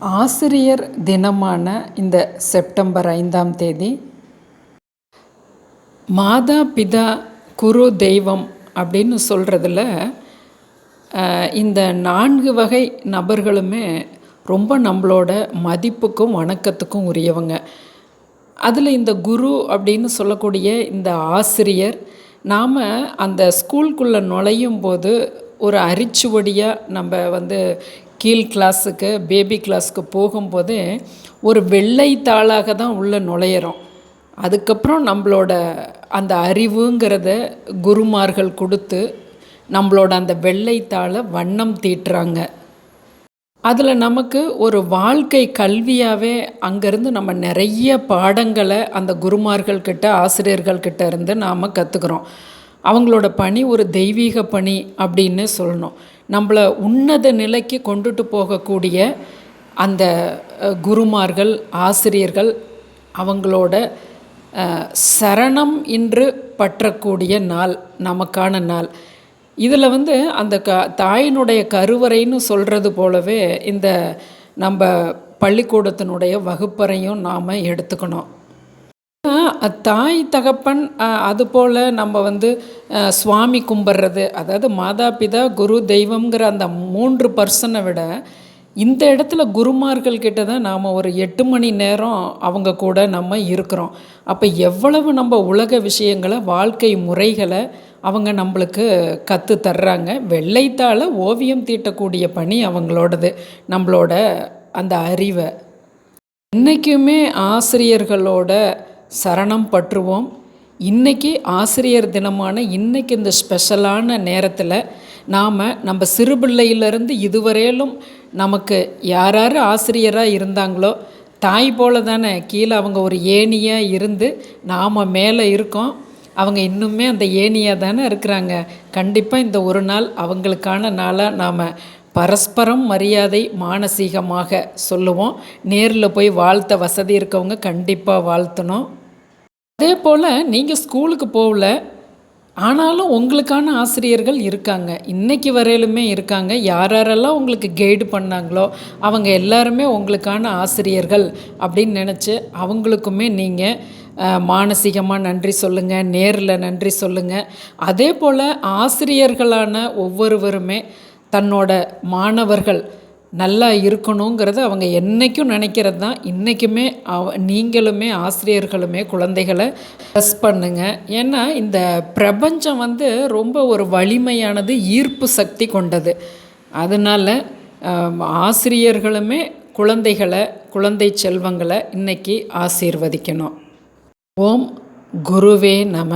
ஆசிரியர் தினமான இந்த செப்டம்பர் ஐந்தாம் தேதி மாதா பிதா குரு தெய்வம் அப்படின்னு சொல்கிறதுல இந்த நான்கு வகை நபர்களுமே ரொம்ப நம்மளோட மதிப்புக்கும் வணக்கத்துக்கும் உரியவங்க. அதில் இந்த குரு அப்படின்னு சொல்லக்கூடிய இந்த ஆசிரியர் நாம் அந்த ஸ்கூலுக்குள்ளே நுழையும் போது ஒரு அரிச்சுவடியாக நம்ம வந்து கீழ் கிளாஸுக்கு பேபி கிளாஸுக்கு போகும்போது ஒரு வெள்ளை தாளாக தான் உள்ளே நுழையிறோம். அதுக்கப்புறம் நம்மளோட அந்த அறிவுங்கிறத குருமார்கள் கொடுத்து நம்மளோட அந்த வெள்ளைத்தாளை வண்ணம் தீட்டுறாங்க. அதில் நமக்கு ஒரு வாழ்க்கை கல்வியாகவே அங்கேருந்து நம்ம நிறைய பாடங்களை அந்த குருமார்கள்கிட்ட ஆசிரியர்கள்கிட்ட இருந்து நாம் கற்றுக்குறோம் அவங்களோட பணி ஒரு தெய்வீக பணி அப்படின்னு சொல்லணும். நம்மளை உன்னத நிலைக்கு கொண்டுட்டு போகக்கூடிய அந்த குருமார்கள் ஆசிரியர்கள் அவங்களோட சரணம் இன்று பற்றக்கூடிய நாள் நமக்கான நாள். இதில் வந்து அந்த க தாயினுடைய கருவறைன்னு சொல்கிறது போலவே இந்த நம்ம பள்ளிக்கூடத்தினுடைய வகுப்பறையும் நாம் எடுத்துக்கணும். தாய் தகப்பன் அதுபோல் நம்ம வந்து சுவாமி கும்பிட்றது அதாவது மாதா பிதா குரு தெய்வம்ங்கிற அந்த மூன்று பர்சனை விட இந்த இடத்துல குருமார்கள் கிட்ட தான் நாம் ஒரு எட்டு மணி நேரம் அவங்க கூட நம்ம இருக்கிறோம். அப்போ எவ்வளவு நம்ம உலக விஷயங்களை வாழ்க்கை முறைகளை அவங்க நம்மளுக்கு கற்று தர்றாங்க. வெள்ளைத்தால் ஓவியம் தீட்டக்கூடிய பணி அவங்களோடது நம்மளோட அந்த அறிவை. என்றைக்குமே ஆசிரியர்களோட சரணம் பற்றுவோம். இன்றைக்கி ஆசிரியர் தினமான இன்றைக்கி இந்த ஸ்பெஷலான நேரத்தில் நாம் நம்ம சிறு பிள்ளையிலேருந்து இதுவரையிலும் நமக்கு யார் யார் ஆசிரியராக இருந்தாங்களோ தாய் போல தானே கீழே அவங்க ஒரு ஏணியாக இருந்து நாம் மேலே இருக்கோம். அவங்க இன்னுமே அந்த ஏணியாக தானே இருக்கிறாங்க. கண்டிப்பாக இந்த ஒரு நாள் அவங்களுக்கான நாளாக நாம் பரஸ்பரம் மரியாதை மானசீகமாக சொல்லுவோம். நேரில் போய் வாழ்த்த வசதி இருக்கவங்க கண்டிப்பாக வாழ்த்தணும். அதே போல் நீங்கள் ஸ்கூலுக்கு போகல ஆனாலும் உங்களுக்கான ஆசிரியர்கள் இருக்காங்க. இன்றைக்கி வரையிலுமே இருக்காங்க. யார் யாரெல்லாம் உங்களுக்கு கைடு பண்ணாங்களோ அவங்க எல்லாருமே உங்களுக்கான ஆசிரியர்கள் அப்படின்னு நினச்சி அவங்களுக்குமே நீங்கள் மானசீகமாக நன்றி சொல்லுங்கள் நேரில் நன்றி சொல்லுங்கள் அதே போல் ஆசிரியர்களான ஒவ்வொருவருமே தன்னோட மாணவர்கள் நல்லா இருக்கணுங்கிறத அவங்க என்றைக்கும் நினைக்கிறது தான். இன்றைக்குமே அவ நீங்களுமே ஆசிரியர்களுமே குழந்தைகளை ப்ரெஸ் பண்ணுங்க. ஏன்னா இந்த பிரபஞ்சம் வந்து ரொம்ப ஒரு வலிமையானது ஈர்ப்பு சக்தி கொண்டது. அதனால் ஆசிரியர்களுமே குழந்தைகளை குழந்தை செல்வங்களை இன்றைக்கி ஆசீர்வதிக்கணும். ஓம் குருவே நம.